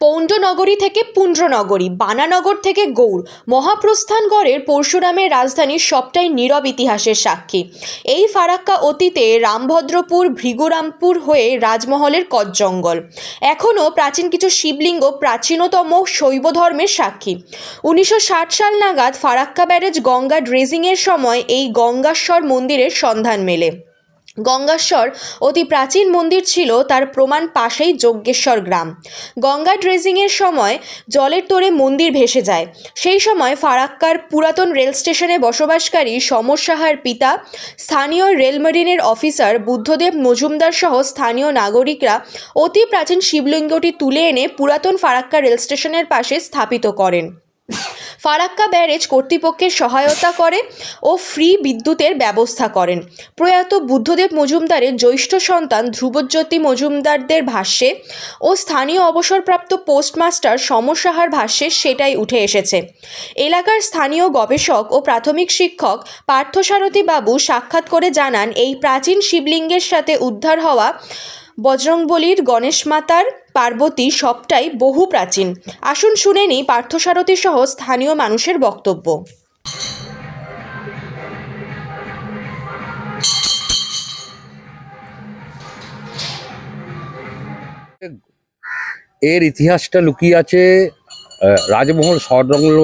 পৌণ্ডনগরী থেকে পুণ্ড্রনগরী বানানগর থেকে গৌড়। মহাপ্রস্থানগড়ের পরশুরামের রাজধানী সবটাই নীরব ইতিহাসের সাক্ষী। এই ফারাক্কা অতীতে রামভদ্রপুর, ভৃগুরামপুর হয়ে রাজমহলের কজ্জঙ্গল। এখনও প্রাচীন কিছু শিবলিঙ্গ প্রাচীনতম শৈব ধর্মের সাক্ষী। উনিশশো ষাট সাল নাগাদ ফারাক্কা ব্যারেজ গঙ্গা ড্রেজিংয়ের সময় এই গঙ্গাশ্বর মন্দিরের সন্ধান মেলে। গঙ্গাশ্বর অতি প্রাচীন মন্দির ছিল, তার প্রমাণ পাশেই যজ্ঞেশ্বর গ্রাম। গঙ্গা ড্রেজিংয়ের সময় জলের তোরে মন্দির ভেসে যায়। সেই সময় ফারাক্কার পুরাতন রেল স্টেশনে বসবাসকারী সমর সাহার পিতা, স্থানীয় রেলমেরিনের অফিসার বুদ্ধদেব মজুমদার সহ স্থানীয় নাগরিকরা অতি প্রাচীন শিবলিঙ্গটি তুলে এনে পুরাতন ফারাক্কা রেল স্টেশনের পাশে স্থাপিত করেন। ফারাক্কা ব্যারেজ কর্তৃপক্ষের সহায়তা করে ও ফ্রি বিদ্যুতের ব্যবস্থা করেন। প্রয়াত বুদ্ধদেব মজুমদারের জ্যৈষ্ঠ সন্তান ধ্রুবজ্যোতি মজুমদারদের ভাষ্যে ও স্থানীয় অবসরপ্রাপ্ত পোস্টমাস্টার সমর সাহার ভাষ্যে সেটাই উঠে এসেছে। এলাকার স্থানীয় গবেষক ও প্রাথমিক শিক্ষক পার্থসারথী বাবু সাক্ষাৎ করে জানান, এই প্রাচীন শিবলিঙ্গের সাথে উদ্ধার হওয়া বজরংবলির গণেশ মাতার পার্বতী সবটাই বহু প্রাচীন। আসুন শুনে নিই পার্থসারথী সহ স্থানীয় মানুষের বক্তব্য। এর ইতিহাসটা লুকিয়ে আছে রাজমহল সংলগ্ন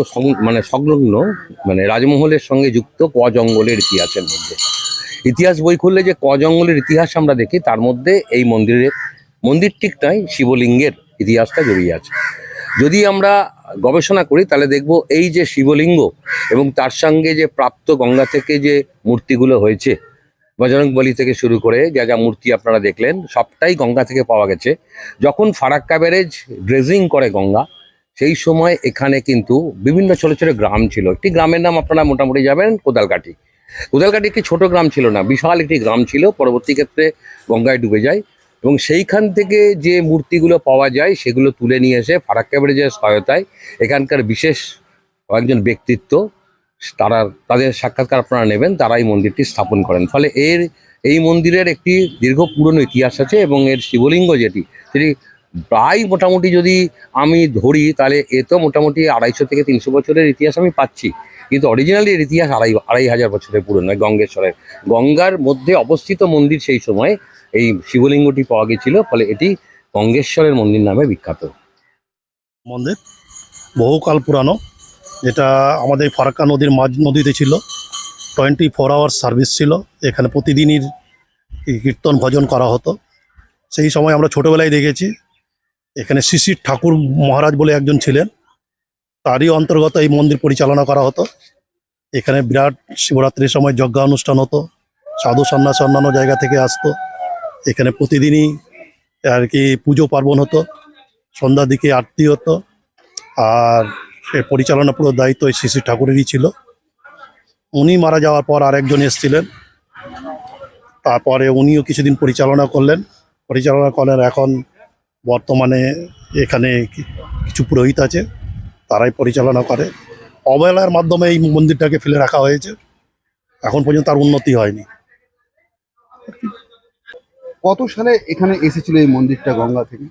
মানে সংলগ্ন মানে রাজমহলের সঙ্গে যুক্ত ক জঙ্গলের ইতিহাসের মধ্যে। ইতিহাস বই খুললে যে ক জঙ্গলের ইতিহাস আমরা দেখি, তার মধ্যে এই মন্দিরের মন্দির ঠিক নয় শিবলিঙ্গের ইতিহাসটা জড়িয়ে আছে। যদি আমরা গবেষণা করি, তাহলে দেখব এই যে শিবলিঙ্গ এবং তার সঙ্গে যে প্রাপ্ত গঙ্গা থেকে যে মূর্তিগুলো হয়েছে, বজরং বলি থেকে শুরু করে যা যা মূর্তি আপনারা দেখলেন, সবটাই গঙ্গা থেকে পাওয়া গেছে। যখন ফারাক্কা ব্যারেজ ড্রেজিং করে গঙ্গা, সেই সময় এখানে কিন্তু বিভিন্ন ছোট ছোট গ্রাম ছিল। একটি গ্রামের নাম আপনারা মোটামুটি যাবেন কোদালকাঠি। কোদালকাঠি একটি ছোট গ্রাম ছিল না, বিশাল একটি গ্রাম ছিল। পরবর্তী ক্ষেত্রে গঙ্গায় ডুবে যায়। এবং সেইখান থেকে যে মূর্তিগুলো পাওয়া যায়, সেগুলো তুলে নিয়ে এসে ফারাক্কা ব্যারেজের সহায়তায় এখানকার বিশেষ কয়েকজন ব্যক্তিত্ব, তারা তাদের সাক্ষাৎকার আপনারা নেবেন তারা এই মন্দিরটি স্থাপন করেন। ফলে এর, এই মন্দিরের একটি দীর্ঘ পুরনো ইতিহাস আছে এবং এর শিবলিঙ্গ যেটি, সেটি প্রায় মোটামুটি যদি আমি ধরি, তাহলে এ তো মোটামুটি আড়াইশো থেকে তিনশো বছরের ইতিহাস আমি পাচ্ছি। কিন্তু অরিজিনালি এর ইতিহাস আড়াই আড়াই হাজার বছরের পুরনো, গঙ্গেশ্বরের। গঙ্গার মধ্যে অবস্থিত মন্দির সেই সময় এই শিবলিঙ্গটি পাওয়া গেছিল ফলে এটি গঙ্গেশ্বরের মন্দির নামে বিখ্যাত। মন্দির, বহুকাল পুরানো। যেটা আমাদের ফারাক্কা নদীর মাঝ নদীতে ছিল। টোয়েন্টি ফোর আওয়ার সার্ভিস ছিল। এখানে প্রতিদিনই কীর্তন, ভজন করা হতো। সেই সময় আমরা ছোটোবেলায় দেখেছি, এখানে শিশির ঠাকুর মহারাজ বলে একজন ছিলেন। তারই অন্তর্গত এই মন্দির পরিচালনা করা হতো। এখানে বিরাট শিবরাত্রির সময় যজ্ঞ অনুষ্ঠান হতো, সাধু সন্ন্যাস অন্যান্য জায়গা থেকে আসতো। এখানে প্রতিদিনই আর কি পুজো পার্বণ হতো, সন্ধ্যার দিকে আরতি হতো, আর সে পরিচালনা পুরো দায়িত্ব ওই শ্রী ঠাকুরেরই ছিল। উনি মারা যাওয়ার পর আরেকজন এসেছিলেন, তারপরে উনিও কিছুদিন পরিচালনা করলেন। পরিচালনা করেন এখন বর্তমানে এখানে কিছু পুরোহিত আছে, তারাই পরিচালনা করে। অবহেলার মাধ্যমে এই মন্দিরটাকে ফেলে রাখা হয়েছে, এখন পর্যন্ত তার উন্নতি হয়নি। কত সালে এখানে এসেছিল এই মন্দিরটা গঙ্গা থেকে?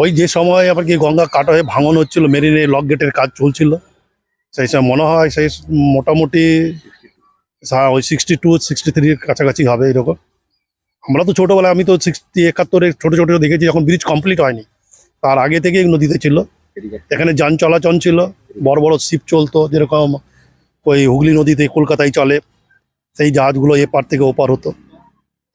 ওই যে সময় আবার কি গঙ্গা কাটা হয়ে ভাঙন হচ্ছিল, মেরিনে লক গেটের কাজ চলছিল। সেই সময় মনে হয় সেই মোটামুটি ওই সিক্সটি টু সিক্সটি থ্রির কাছাকাছি হবে এরকম। আমরা তো ছোটোবেলায়, আমি তো সিক্সটি একাত্তরে ছোটো ছোটো দেখেছি, যখন ব্রিজ কমপ্লিট হয়নি। তার আগে থেকেই নদীতে ছিল। এখানে যান চলাচল ছিল, বড় বড় শিপ চলতো, যেরকম ওই হুগলি নদীতে কলকাতায় চলে, সেই জাহাজগুলো এপার থেকে ওপার হতো।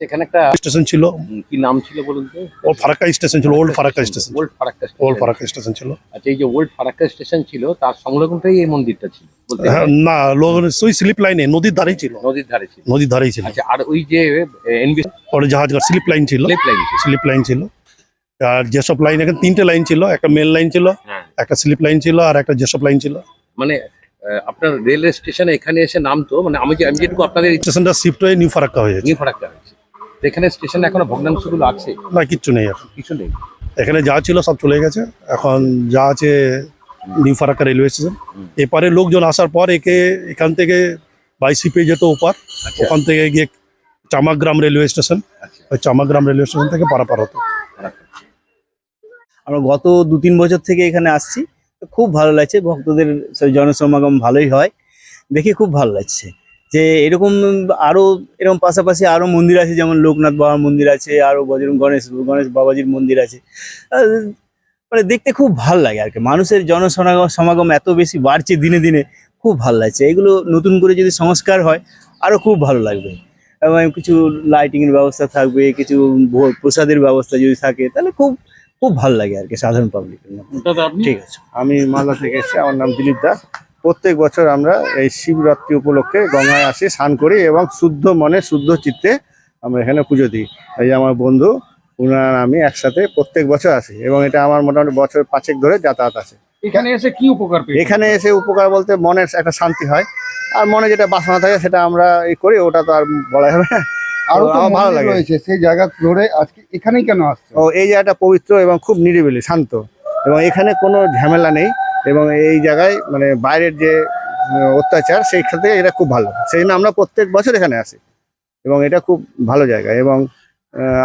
এখানে একটা স্টেশন ছিল। কি নাম ছিল বলুন তো? ওল্ড ফারাক্কা স্টেশন ছিল old Farakka station old Farakka old Farakka station ছিল। আচ্ছা এই যে ওল্ড ফারাক্কা স্টেশন ছিল তার সংলগ্নটাই এই মন্দিরটা ছিল হ্যাঁ। না ওই স্লিপ লাইনে নদীর ধারেই ছিল। নদীর ধারে ছিল। নদীর ধারেই ছিল। আচ্ছা আর ওই যে এনবি ওর জাহাজ স্লিপ লাইন ছিল। স্লিপ লাইন ছিল। স্লিপ লাইন ছিল। আর যেসব লাইন এখানে তিনটে লাইন ছিল একটা মেল লাইন ছিল হ্যাঁ। একটা স্লিপ লাইন ছিল আর একটা যেসব লাইন ছিল। মানে আপনার রেলওয়ে স্টেশনে এখানে এসে নামতো মানে আমি যে আমি যেটুকু আপনাদের স্টেশনটা শিফট হয়ে নিউ ফারাক্কা হয়ে নিউ ফারাক্কা হয়েছে। এখানে স্টেশনে এখনও ভগ্নাংশগুলো আছে? না কিচ্ছু নেই এখন। কিছু নেই। এখানে যা ছিল সব চলে গেছে। এখন যা আছে নিউ ফারাক্কা রেলওয়ে স্টেশন। এপারে লোকজন আসার পর একে এখান থেকে বাই শিপে যেত ওপার। আচ্ছা। ওখান থেকে গিয়ে চামাগ্রাম রেলওয়ে স্টেশন। আচ্ছা। ওই চামাগ্রাম রেলওয়ে স্টেশন থেকে পারাপার হতো। আমরা গত দু তিন বছর থেকে এখানে আসছি। খুব ভালো লাগছে। ভক্তদের সেই জনসমাগম ভালোই হয়। দেখে খুব ভালো লাগছে। যে এরকম আরও এরকম পাশাপাশি আরও মন্দির আছে যেমন লোকনাথ বাবার মন্দির আছে আরও বজরং গণেশ গণেশ বাবাজির মন্দির আছে। মানে দেখতে খুব ভালো লাগে আর কি। মানুষের জনসমাগম সমাগম এত বেশি বাড়ছে দিনে দিনে খুব ভালো লাগছে। এগুলো নতুন করে যদি সংস্কার হয় আরও খুব ভালো লাগবে। এবং কিছু লাইটিং এর ব্যবস্থা থাকবে কিছু ভোগ প্রসাদের ব্যবস্থা যদি থাকে তাহলে খুব খুব ভালো লাগে আর কি সাধারণ পাবলিকের মধ্যে। ঠিক আছে। আমি মালদা থেকে এসেছি আমার নাম দিলীপ দাস। প্রত্যেক বছর আমরা এই শিবরাত্রি উপলক্ষে গঙ্গায় আসি স্নান করি এবং শুদ্ধ মনে শুদ্ধ চিত্তে আমরা এখানে পুজো দিই। এই যে আমার বন্ধু উনার আমি একসাথে প্রত্যেক বছর আসি এবং এটা আমার মোটামুটি বছর পাঁচেক ধরে যাতায়াত আছে। এখানে এসে কি উপকার এখানে এসে উপকার বলতে মনের একটা শান্তি হয়। আর মনে যেটা বাসনা থাকে সেটা আমরা এই করি ওটা তো আর বলা যাবে না। আরও তো ভালো লাগে। রয়েছে সেই জায়গা ধরে আজকে এখানেই কেন আসছে ও এই জায়গাটা পবিত্র এবং খুব নিরিবিলি শান্ত। এবং এখানে কোনো ঝামেলা নেই। এবং এই জায়গায় মানে বাইরের যে অত্যাচার সেই ক্ষেত্রে এটা খুব ভালো। সেই জন্য আমরা প্রত্যেক বছর এখানে আসি। এবং এটা খুব ভালো জায়গা। এবং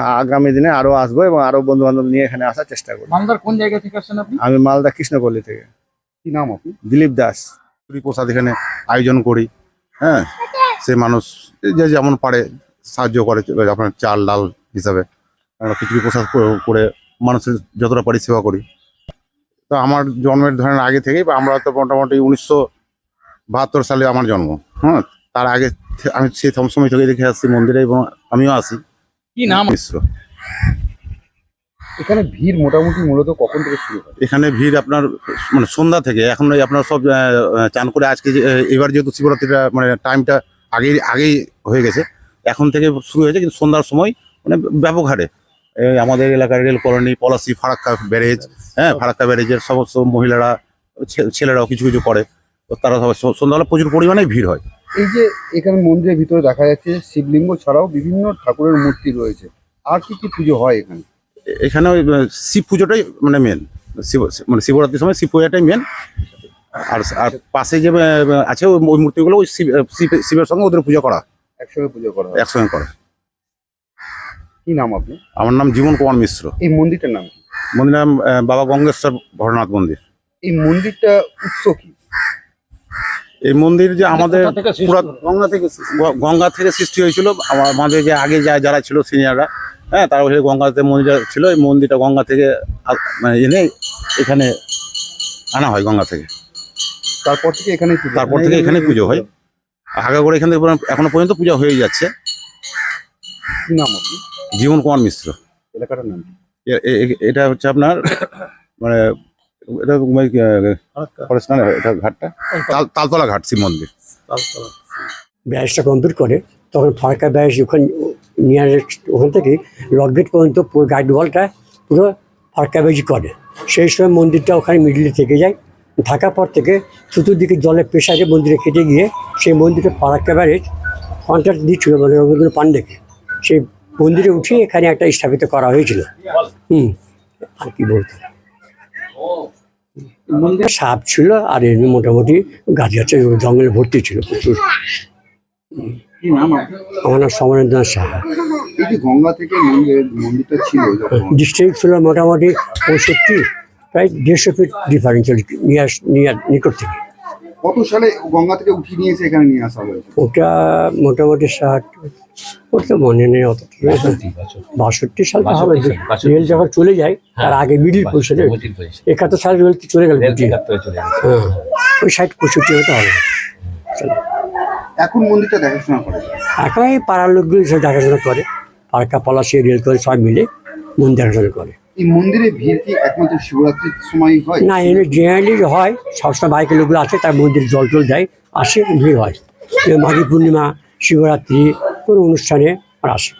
আগামী দিনে আরও আসব এবং আরও বন্ধু বান্ধব নিয়ে এখানে আসার চেষ্টা করব। মালদার কোন জায়গা থেকে আসছেন আপনি? আমি মালদা কৃষ্ণপল্লী থেকে। কি নাম আপনি? দিলীপ দাস। পুরী প্রসাদ এখানে আয়োজন করি। হ্যাঁ সে মানুষ যে যেমন পারে সাহায্য করে আপনার চাল ডাল হিসাবে। আমরা খিচুড়ি প্রসাদ করে- করে মানুষের যতটা পারি সেবা করি। তো আমার জন্মের ধরেন আগে থেকেই বা আমরা তো মোটামুটি উনিশশো বাহাত্তর সালে আমার জন্ম। হ্যাঁ তার আগে আমি সেই সব সময় থেকে দেখে আসছি মন্দিরে এবং আমিও আসি কি নাম? মিশ্র এখানে ভিড় মোটামুটি মূলত কখন থেকে শুরু হয়? এখানে ভিড় আপনার মানে সন্ধ্যা থেকে। এখন ওই আপনার সব চান করে আজকে এবার যেহেতু শিবরাত্রিটা মানে টাইমটা আগেই আগেই হয়ে গেছে। এখন থেকে শুরু হয়েছে কিন্তু সন্ধ্যার সময় মানে ব্যাপক হারে। আমাদের এলাকার rail colony Palashi Farakka barrage হ্যাঁ ফারাক্কা ব্যারেজের সমস্ত মহিলারা ছেলেরাও কিছু কিছু করে। তো তারা সবাই সন্ধ্যাবেলা প্রচুর পরিমাণে ভিড় হয়। এই যে এখানে মন্দিরের ভিতরে দেখা যাচ্ছে শিবলিঙ্গ ছাড়াও বিভিন্ন ঠাকুরের মূর্তি রয়েছে। আর কি কি পুজো হয় এখানে? এখানে ওই শিব পুজোটাই মানে মেন শিব মানে শিবরাত্রির সময় শিব পূজাটাই মেন আর আর পাশে যে আছে ওই মূর্তিগুলো ওই শিব শিব- শিবের সঙ্গে ওদের পুজো করা। একসঙ্গে পুজো করা একসঙ্গে করে। কি নাম আপনি? আমার নাম জীবন কুমার মিশ্র। এই মন্দিরটার নাম কি? মন্দির নাম বাবা গঙ্গেশ্বর ভরনাথ মন্দির। এই মন্দিরটা উৎস কি? এই মন্দির যে আমাদের? গঙ্গা থেকে গঙ্গা থেকে সৃষ্টি হয়েছিল। আমা- আমাদের যে আগে যা যারা ছিল সিনিয়ররা হ্যাঁ তারা বলছে গঙ্গাতে মন্দির ছিল। এই মন্দিরটা গঙ্গা থেকে মানে এনে এখানে আনা হয় গঙ্গা থেকে। তারপর থেকে এখানে পুজো তারপর থেকে এখানে পুজো হয়। আগে করে এখান থেকে এখনও পর্যন্ত পূজা হয়ে যাচ্ছে। কি নাম আপনি? জীবন কুমার মিশ্র। এলাকাটার নাম এটা হচ্ছে আপনার মানে এটা ফরেস্ট না এটা ঘাটটা? তাল- তালতলা ঘাট শিব মন্দির। ব্যারেজটা কমপ্লিট করে তখন ফারাক্কা ব্যারেজ ওখান নিয়ারেস্ট ওখান থেকে লকগেট পর্যন্ত পুরো গাইড ওয়ালটা পুরো ফারাক্কা করে। সেই সময় মন্দিরটা ওখানে মিডিলে থেকে যায় থাকার পর থেকে চতুর্দিকে জলের প্রেশারে মন্দিরে কেটে গিয়ে সেই মন্দিরটা ফারাক্কা ব্যারেজ কন্ট্রাক্ট দিচ্ছিল মানে রবীন্দ্র পান্ডেকে সেই মন্দিরে উঠিয়ে এখানে একটা স্থাপিত করা হয়েছিল। হুম আর কি বলতো। মন্দিরে সাপ ছিল আর এমনি মোটামুটি গাছ গাছে জঙ্গলে ভর্তি ছিল প্রচুর? আমার নাম সমরেন্দ্র সাহা। গঙ্গা থেকে মন্দিরটা ছিল ডিস্টেন্স ছিল মোটামুটি পঁয়ষট্টি প্রায় দেড়শো ফিট ডিফারেন্সিয়াল নিয়ে আস নিয়ে নিকট থেকে। কত সালে গঙ্গা থেকে উঠিয়ে নিয়ে এসে এখানে নিয়ে আসা হয়েছে? ওটা মোটামুটি ষাট ওর তো মনে নেই অত বাষট্টি সাল তো হবে। রেল যখন চলে যায় তার আগে মিডিল পজিশনে একাত্তর সাল রেল তো চলে গেল হ্যাঁ। ওই ষাট পঁয়ষট্টি হতে হবে। এখন মন্দিরটা দেখাশোনা করে? এখন এই পাড়ার লোকগুলো সব দেখাশোনা করে। পার্কা পলাশি রেল করে সব মিলে মন্দির দেখাশোনা করে। এই মন্দিরে ভিড় কি একমাত্র শিবরাত্রির সময় হয়? না, এমনি জেনারেলি হয়। সবসময় বাইকের লোকগুলো আছে তার মন্দিরে জল টল দেয়, আসে, ভিড় হয়। মাঘী পূর্ণিমা, শিবরাত্রি, কোনো অনুষ্ঠানে আসে